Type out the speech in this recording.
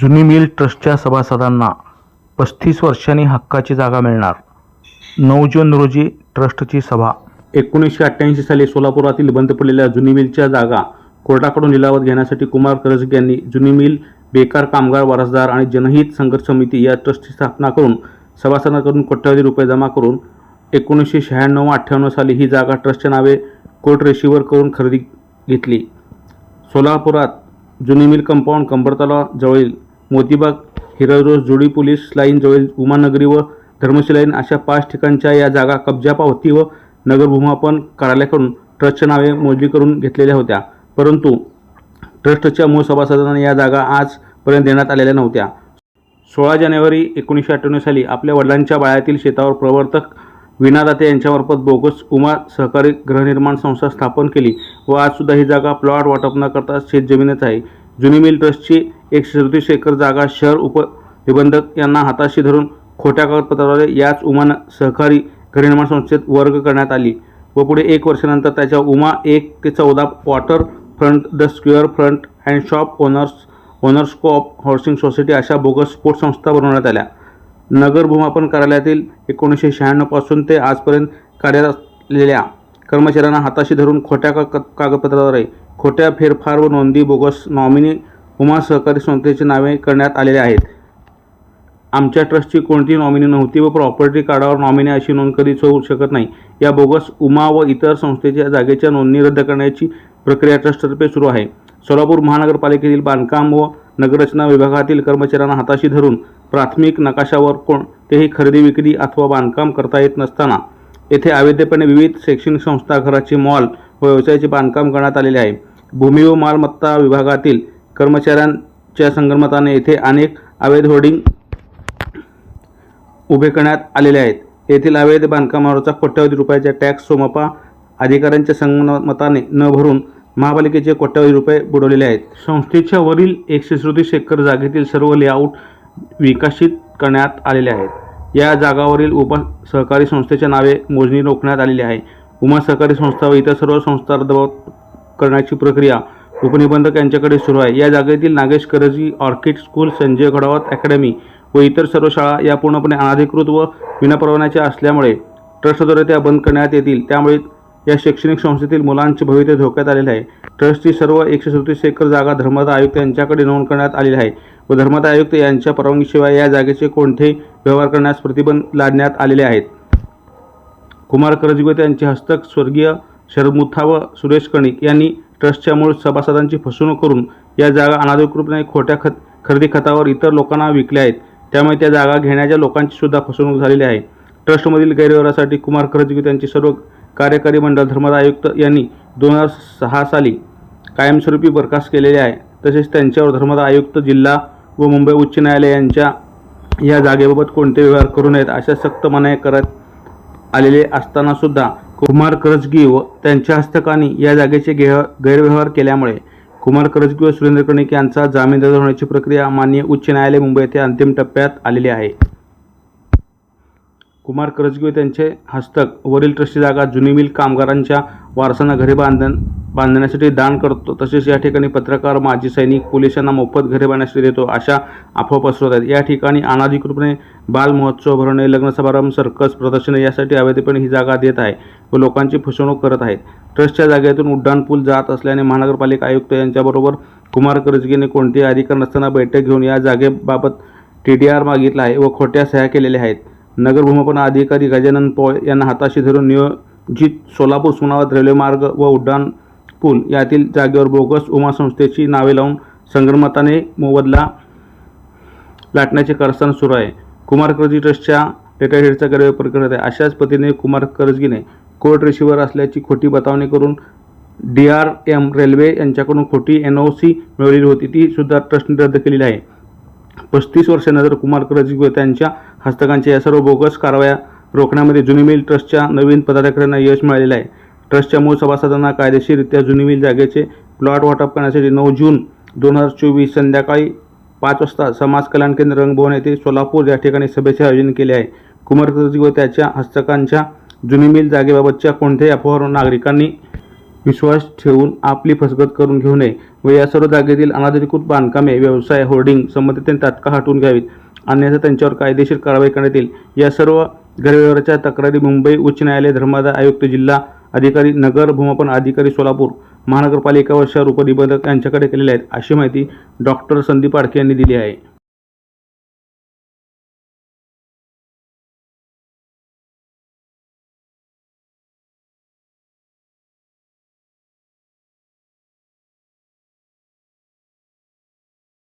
जुनी मिल ट्रस्टच्या सभासदांना पस्तीस वर्षांनी हक्काची जागा मिळणार. नऊ जून रोजी ट्रस्टची सभा. एकोणीसशे अठ्ठ्याऐंशी साली सोलापुरातील बंद पडलेल्या जुनी मिलच्या जागा कोर्टाकडून लिलावत घेण्यासाठी कुमार करजग यांनी जुनी मिल बेकार कामगार वारसदार आणि जनहित संघर्ष समिती या ट्रस्टची स्थापना करून सभासदांकडून कोट्यावधी रुपये जमा करून एकोणीसशे शहाण्णव अठ्ठ्याण्णव साली ही जागा ट्रस्टच्या नावे कोर्ट रेशीवर करून खरेदी घेतली. सोलापुरात जुनी मिल कंपाऊंड कंबरतला जवळील मोतीबाग हिररोज जुडी पोलीस लाईनजवळील उमानगरी व धर्मशिलाईन लाईन अशा पाच ठिकाणच्या या जागा कब्जा पावती व नगरभूमापन कार्यालयाकडून ट्रस्टच्या नावे मोजणी करून घेतलेल्या होत्या. परंतु ट्रस्टच्या मूळ सभासदांना या जागा आजपर्यंत देण्यात आलेल्या नव्हत्या. सोळा जानेवारी एकोणीसशे अठ्ठ्याण्णव साली आपल्या वडिलांच्या बाळ्यातील शेतावर प्रवर्तक विनादाते यांच्यामार्फत बोगस उमा सहकारी गृहनिर्माण संस्था स्थापन केली व आजसुद्धा ही जागा प्लॉट वाटप न करता शेतजमीनच आहे. जुनी मिल ट्रस्टची एकशे सदतीस एकर जागा शहर उपनिबंधक यांना हाताशी धरून खोट्या कागदपत्राद्वारे याच उमानं सहकारी गृहनिर्माण संस्थेत वर्ग करण्यात आली व पुढे एक वर्षानंतर त्याच्या उमा एक ते चौदा water front the square front and shop owners owners co-op housing society अशा बोगस स्पोर्ट्स संस्था बनवण्यात आल्या. नगर भूमापन कार्यालयातील एकोणीसशे शहाण्णवपासून ते आजपर्यंत कार्यरत असलेल्या कर्मचाऱ्यांना हाताशी धरून खोट्या का कागदपत्राद्वारे खोट्या फेरफार व नोंदी बोगस नॉमिनी उमा सहकारी संस्थेची नावे करण्यात आलेले आहेत. आमच्या ट्रस्टची कोणती नॉमिनी नव्हती व प्रॉपर्टी कार्डावर नॉमिनी अशी नोंद कधीच होऊ शकत नाही. या बोगस उमा व इतर संस्थेच्या जागेच्या नोंदणी रद्द करण्याची प्रक्रिया ट्रस्टतर्फे सुरू आहे. सोलापूर महानगरपालिकेतील बांधकाम व नगररचना विभागातील कर्मचाऱ्यांना हाताशी धरून प्राथमिक नकाशावर कोणतेही खरेदी विक्री अथवा बांधकाम करता येत नसताना येथे अवैधपणे विविध शैक्षणिक संस्था घराचे मॉल व व्यवसायाचे बांधकाम करण्यात आलेले आहे. भूमी व मालमत्ता विभागातील कर्मचाऱ्यांच्या संक्रमताने येथे अनेक अवैध होर्डिंग उभे करण्यात आलेले आहेत. येथील अवैध बांधकामावरचा कोट्यवधी रुपयाच्या टॅक्स सोमपा अधिकाऱ्यांच्या संगमताने न भरून महापालिकेचे कोट्यवधी रुपये बुडवलेले आहेत. संस्थेच्या वरील एकशे सदतीस एकर जागेतील सर्व लेआउट विकसित करण्यात आलेले आहेत. या जागावरील उप सहकारी संस्थेच्या नावे मोजणी रोखण्यात आलेली आहे. उमा सहकारी संस्था व इतर सर्व संस्था दबाव करण्याची प्रक्रिया उपनिबंधक यांच्याकडे सुरू आहे. या जागेतील Nagesh Karji orchid school Sanjay Ghodawat academy व इतर सर्व शाळा या पूर्णपणे अनाधिकृत व विनापरवान्याच्या असल्यामुळे ट्रस्टद्वारे त्या बंद करण्यात येतील. त्यामुळे या शैक्षणिक संस्थेतील मुलांचे भवितव्य धोक्यात आलेले आहे. ट्रस्टची सर्व एकशे सदतीस एकर जागा धर्मदा आयुक्त यांच्याकडे नोंद करण्यात आलेली आहे व धर्मदा आयुक्त यांच्या परवानगीशिवाय या जागेचे कोणतेही व्यवहार करण्यास प्रतिबंध लादण्यात आलेले आहेत. कुमार करजगोते यांचे हस्तक स्वर्गीय शरमुथा व सुरेश कणिक यांनी ट्रस्टच्या मूळ सभासदांची फसवणूक करून या जागा अनाधिकृतपणे खोट्या खत खरेदी खतावर इतर लोकांना विकल्या आहेत. त्यामुळे त्या जागा घेण्याच्या लोकांची सुद्धा फसवणूक झालेली आहे. ट्रस्टमधील गैरव्यवहारासाठी कुमार खरजगी त्यांचे सर्व कार्यकारी मंडळ धर्मदा आयुक्त यांनी दोन हजार सहा साली कायमस्वरूपी बरखास्त केलेले आहे. तसेच त्यांच्यावर धर्मदा आयुक्त जिल्हा व मुंबई उच्च न्यायालय यांच्या या जागेबाबत कोणते व्यवहार करू नयेत अशा सक्त मनाई करत आलेले असताना सुद्धा कुमार करजगी व त्यांच्या हस्तकांनी या जागेचे गे गैरव्यवहार केल्यामुळे कुमार करजगी व सुरेंद्र कणिक यांचा जामीन रद्द होण्याची प्रक्रिया माननीय उच्च न्यायालय मुंबई येथे अंतिम टप्प्यात आलेली आहे. कुमार करजगी व त्यांचे हस्तक वरील ट्रस्टी जागा जुनी मिल कामगारांच्या वारसांना घरे बांधण बांधण्यासाठी दान करतो तसेच या ठिकाणी पत्रकार माजी सैनिक पोलिसांना मोफत घरे बांधण्यासाठी देतो अशा अफवा पसरवत आहेत. या ठिकाणी अनाधिकृतपणे बालमहोत्सव भरणे भरवणे लग्न समारंभ सर्कस प्रदर्शने यासाठी अवैधपणे ही जागा देत आहे. व लोकांची फसवणूक करत आहेत. ट्रस्टच्या जागेतून उड्डाणपूल जात असल्याने महानगरपालिका आयुक्त यांच्याबरोबर कुमार करजगीने कोणतेही अधिकार नसताना बैठक घेऊन या जागेबाबत टी डी आर मागितला आहे व खोट्या सह्या केलेल्या आहेत. नगर अधिकारी गजानन पॉय यांना हाताशी धरून नियोजित सोलापूर सुनावत रेल्वेमार्ग व उड्डाण पूल यातील जागेवर बोगस उमा संस्थेची नावे लावून संगणमताने मोबदला लाटण्याचे कारस्थान सुरू आहे. कुमार करजी ट्रस्टच्या डेटा हेडचा गैरवापर करत आहे. अशाच पद्धतीने कुमार करजगीने कोर्ट रेशीवर असल्याची खोटी बतावणी करून डी आर एम रेल्वे यांच्याकडून खोटी एन ओ सी मिळवलेली होती ती सुद्धा ट्रस्टने रद्द केलेली आहे. पस्तीस वर्षानंतर कुमार करजी व त्यांच्या हस्तकांच्या या सर्व बोगस कारवाया रोखण्यामध्ये जुनी मिल ट्रस्टच्या नवीन पदाधिकाऱ्यांना यश मिळालेलं आहे. ट्रस्टच्या मूळ सभासदांना कायदेशीररित्या जुनी मिल जागेचे प्लॉट वाटप करण्यासाठी नऊ जून दोन हजार चोवीस संध्याकाळी पाच वाजता समाज कल्याण केंद्र रंगभवन येथे सोलापूर या ठिकाणी सभेचे आयोजन केले आहे. कुमार करजी व त्याच्या हस्तकांच्या जुनी मिल जागेबाबतच्या कोणत्याही अफवावर नागरिकांनी विश्वास ठेवून आपली फसगत करून घेऊ नये व या सर्व जागेतील अनाधिकृत बांधकामे व्यवसाय होर्डिंग संबंधित तात्काळ हटवून घ्यावीत. अन्यथा त्यांच्यावर कायदेशीर कारवाई करण्यात येईल. या सर्व गैरव्यवहाराच्या तक्रारी मुंबई उच्च न्यायालय धर्मादाय आयुक्त जिल्हा अधिकारी नगर भूमापन अधिकारी सोलापूर महानगरपालिका व शहर उपनिबंधक यांच्याकडे केलेल्या आहेत अशी माहिती डॉक्टर संदीप आडके यांनी दिली आहे.